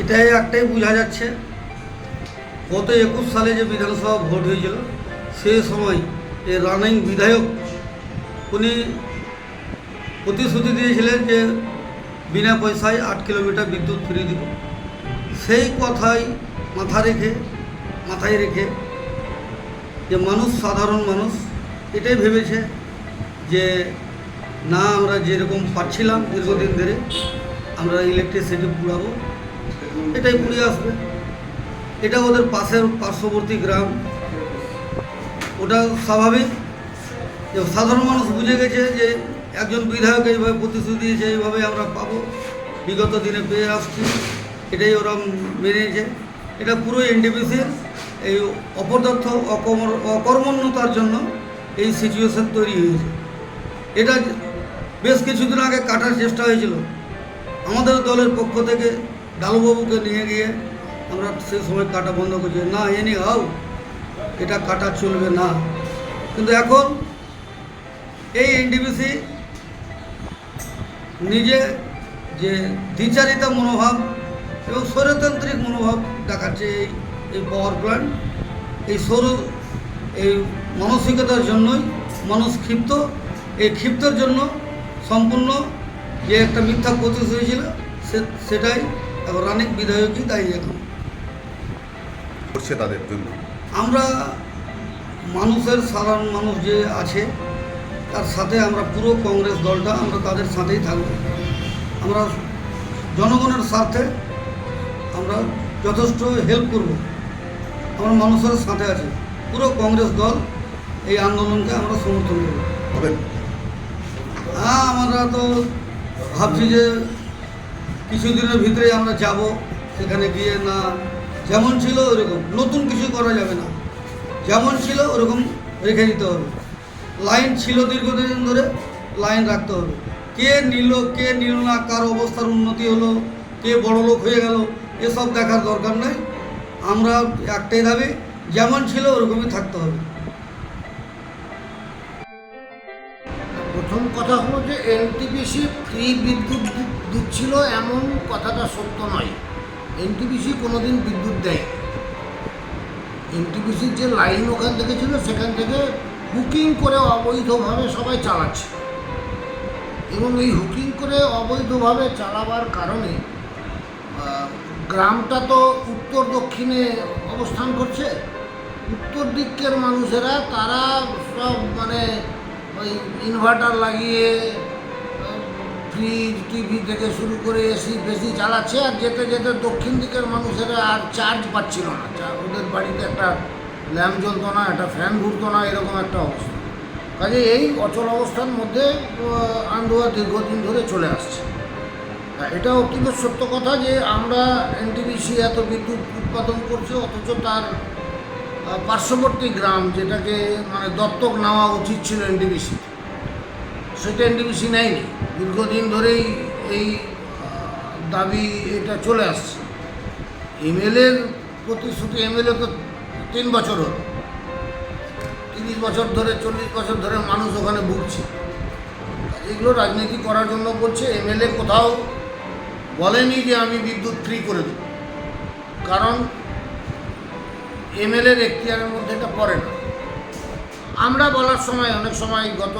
এটাই একটাই বোঝা যাচ্ছে। গত একুশ সালে যে বিধানসভা ভোট হয়েছিল, সে সময় এই রানিং বিধায়ক উনি প্রতিশ্রুতি দিয়েছিলেন যে বিনা পয়সায় আট কিলোমিটার বিদ্যুৎ ফ্রি দিব। সেই কথাই মাথা রেখে, মাথায় রেখে যে মানুষ সাধারণ মানুষ, এটাই ভেবেছে যে না, আমরা যেরকম পাচ্ছিলাম দীর্ঘদিন ধরে, আমরা ইলেকট্রিসিটি পুড়াবো, এটাই পুড়ে আসবে। এটা ওদের পাশের পার্শ্ববর্তী গ্রাম। ওটা স্বাভাবিক। যে সাধারণ মানুষ বুঝে গেছে যে একজন বিধায়ক এইভাবে প্রতিশ্রুতি দিয়েছে, এইভাবে আমরা পাবো। বিগত দিনে পেয়ে আসছি। এটাই ওরা মেনেছে। এটা পুরো এনডিপিসির এই অপদার্থ, অকমর, অকর্মণ্যতার জন্য এই সিচুয়েশন তৈরি হয়েছে। এটা বেশ কিছুদিন আগে কাটার চেষ্টা হয়েছিল। আমাদের দলের পক্ষ থেকে ডালুবাবুকে নিয়ে গিয়ে আমরা সেই সময় কাটা বন্ধ করছি। না এনি হাও এটা কাটা চলবে না। কিন্তু এখন এই এনডিবিসি নিজে যে দ্বিচারিতা মনোভাব এবং স্বৈরতান্ত্রিক মনোভাব দেখাচ্ছে এই এই পাওয়ার প্ল্যান্ট এই সৌর, এই মানসিকতার জন্যই, মানুষ ক্ষিপ্ত। এই ক্ষিপ্তর জন্য সম্পূর্ণ যে একটা মিথ্যা প্রতিশ্রুতি সে, সেটাই এখন রানিক বিধায়কই দায়ী এখন। করছে তাদের জন্য? আমরা মানুষের সাধারণ মানুষ যে আছে তার সাথে আমরা পুরো কংগ্রেস দলটা আমরা তাদের সাথেই থাকব। আমরা জনগণের স্বার্থে আমরা যথেষ্ট হেল্প করব। আমরা মানুষের সাথে আছি। পুরো কংগ্রেস দল এই আন্দোলনকে আমরা সমর্থন করব। হবে হ্যাঁ আমরা তো ভাবছি যে কিছুদিনের ভিতরেই আমরা যাব। সেখানে গিয়ে না যেমন ছিল ওরকম। নতুন কিছু করা যাবে না। যেমন ছিল ওরকম রেখে দিতে হবে। লাইন ছিল দীর্ঘদিন ধরে, লাইন রাখতে হবে। কে নিল কে নিল না, কার অবস্থার উন্নতি হলো, কে বড় লোক হয়ে গেল, এসব দেখার দরকার নাই। আমরা একটাই দাবি, যেমন ছিল ওরকমই থাকতে হবে। প্রথম কথা হলো যে এনটিপিসি ফ্রি বিদ্যুৎ দিচ্ছিল এমন কথাটা সত্য নয়। এনটিপিসি কোনোদিন বিদ্যুৎ দেয় এনটিপিসির যে লাইন ওখান থেকে ছিল, সেখান থেকে হুকিং করে অবৈধভাবে সবাই চালাচ্ছে। এবং এই হুকিং করে অবৈধভাবে চালাবার কারণে গ্রামটা তো উত্তর দক্ষিণে অবস্থান করছে। উত্তর দিকের মানুষেরা, তারা সব মানে ওই ইনভার্টার লাগিয়ে ফ্রিজ টিভি থেকে শুরু করে এসি ফেসি চালাচ্ছে আর যেতে যেতে দক্ষিণ দিকের মানুষেরা আর চার্জ পাচ্ছিল না। ওদের বাড়িতে একটা ল্যাম্প জ্বলতো না একটা ফ্যান ঘুরতো না এরকম একটা অবস্থা। কাজে এই অচল অবস্থার মধ্যে আন্দোয়া দীর্ঘদিন ধরে চলে আসছে। হ্যাঁ, এটা অত্যন্ত সত্য কথা যে আমরা এনটিপিসি এত বিদ্যুৎ উৎপাদন করছে অথচ তার পার্শ্ববর্তী গ্রাম যেটাকে মানে দত্তক নেওয়া উচিত ছিল এনটিপিসি সেটা এনটিপিসি নেয়নি। দীর্ঘদিন ধরেই এই দাবি এটা চলে আসছে। এমএলএর প্রতিশ্রুতি, এমএলএ তো তিন বছর হলো। তিরিশ বছর ধরে, চল্লিশ বছর ধরে মানুষ ওখানে ভুগছে। এগুলো রাজনীতি করার জন্য করছে এমএলএ কোথাও বলেনি যে আমি বিদ্যুৎ ফ্রি করে দেব। কারণ এমএলএর এখতিয়ারের মধ্যে এটা পড়ে না। আমরা বলার সময়, অনেক সময় গত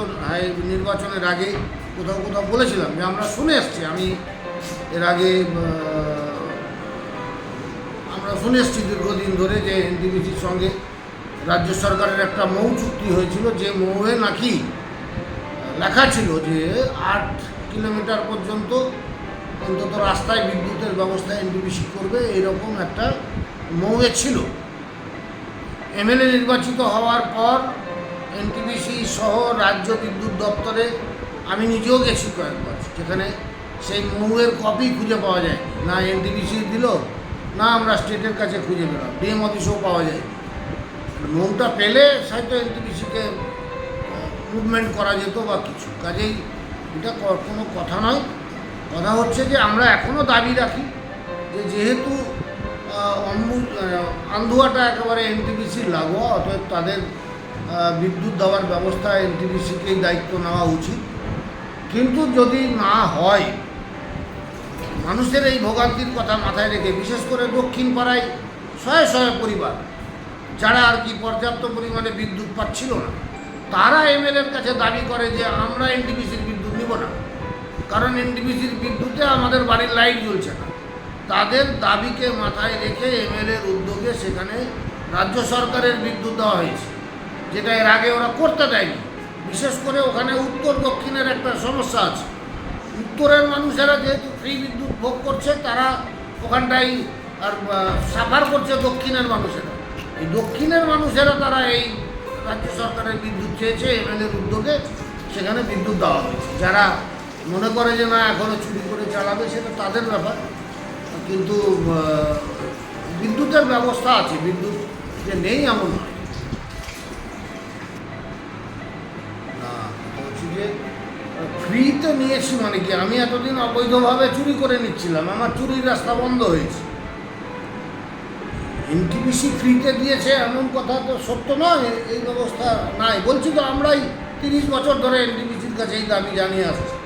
নির্বাচনের আগে কোথাও কোথাও বলেছিলাম যে আমরা শুনে এসছি, আমি এর আগে আমরা শুনে এসছি দীর্ঘদিন ধরে যে এনটিপিসির সঙ্গে রাজ্য সরকারের একটা মৌ চুক্তি হয়েছিল, যে মৌয়ে নাকি লেখা ছিল যে আট কিলোমিটার পর্যন্ত অন্তত রাস্তায় বিদ্যুতের ব্যবস্থা এনটিপিসি করবে এরকম একটা মৌয়ে ছিল। এমএলএ নির্বাচিত হওয়ার পর এনটিপিসি সহ রাজ্য বিদ্যুৎ দপ্তরে আমি নিজেও গেছি কয়েকবার, যেখানে সেই মৌয়ের কপি খুঁজে পাওয়া যায়। না এনটিপিসি দিল, না আমরা স্টেটের কাছে খুঁজে পেলাম। ডিএম অফিসেও পাওয়া যায়। লোনটা পেলে হয়তো এনটিপিসিকে মুভমেন্ট করা যেত বা কিছু। কাজেই এটা কোনো কথা নয়। কথা হচ্ছে যে আমরা এখনও দাবি রাখি যে যেহেতু অম্বু- আন্ধুয়াটা একেবারে এনটিপিসির লাগোয়া, অতএব তাদের বিদ্যুৎ দেওয়ার ব্যবস্থা এনটিপিসিকেই দায়িত্ব নেওয়া উচিত। কিন্তু যদি না হয়, মানুষের এই ভোগান্তির কথা মাথায় রেখে, বিশেষ করে দক্ষিণ পাড়ায় শয়ে শয়ে পরিবার, যারা আর কি পর্যাপ্ত পরিমাণে বিদ্যুৎ পাচ্ছিল না, তারা এমএলএর কাছে দাবি করে যে আমরা এনটিপিসির বিদ্যুৎ নিব না। কারণ এনটিপিসির বিদ্যুতে আমাদের বাড়ির লাইট জ্বলছে না। তাদের দাবিকে মাথায় রেখে এমএলএর উদ্যোগে সেখানে রাজ্য সরকারের বিদ্যুৎ দেওয়া হয়েছে। যেটা এর আগে ওরা করতে দেয়নি। বিশেষ করে ওখানে উত্তর, দক্ষিণের একটা সমস্যা আছে। উত্তরের মানুষেরা যেহেতু ফ্রি বিদ্যুৎ ভোগ করছে, তারা ওখানটাই আর সাফার করছে দক্ষিণের মানুষেরা। এই দক্ষিণের মানুষেরা তারা এই রাজ্য সরকারের বিদ্যুৎ চেয়েছে এমএলএর উদ্যোগে সেখানে বিদ্যুৎ দেওয়া হয়েছে যারা মনে করে যে না এখনও চুরি করে চালাবে, সেটা তাদের ব্যাপার। কিন্তু বিদ্যুতের ব্যবস্থা আছে। বিদ্যুৎ যে নেই এমন না। ফ্রিতে নিয়েছি মানে কি? আমি এতদিন অবৈধভাবে চুরি করে নিচ্ছিলাম। আমার চুরির রাস্তা বন্ধ হয়েছে। এনটিপিসি ফ্রিতে দিয়েছে এমন কথা তো সত্য নয়, এই ব্যবস্থা নাই। বলছি তো আমরাই তিরিশ বছর ধরে এনটিপিসির কাছে এই দাবি জানিয়ে আসছি।